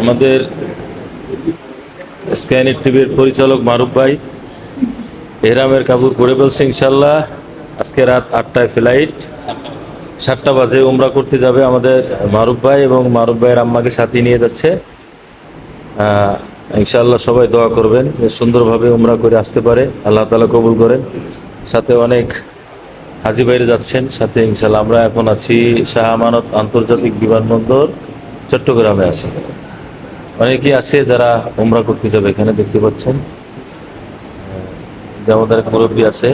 আমাদের স্ক্যানির টিভির পরিচালক মারুফ ভাই এহরামের কাপড় পরে বলছে ইনশাল্লাহ আজকে রাত আটটায় ফ্লাইট সাতটা বাজে উমরা করতে যাবে আমাদের মারুফ ভাই এবং মারুফ ভাইয়ের আম্মাকে সাথে নিয়ে যাচ্ছে। আহ, ইনশাআল্লাহ সবাই দোয়া করবেন যে সুন্দরভাবে উমরা করে আসতে পারে। আল্লাহ তালা কবুল করেন। সাথে অনেক হাজি বাইরে যাচ্ছেন। সাথে ইনশাল্লাহ আমরা এখন আছি শাহ আমানত আন্তর্জাতিক বিমানবন্দর। চট্টগ্রামে আছি। অনেকেই আছে যারা উমরা করতে যাবে এখানে দেখতে পাচ্ছেন। আহ, যে আমাদের মুরব্বী আছে।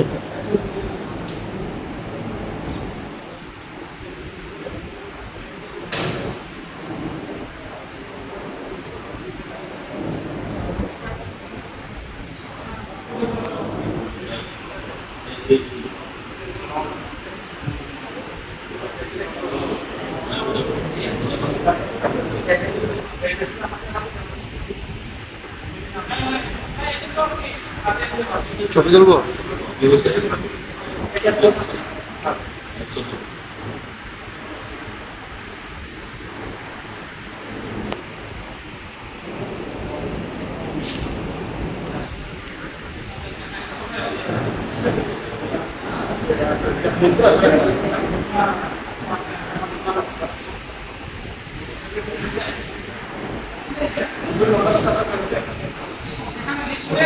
ছবি তুলবো Thank you. どういうことですか?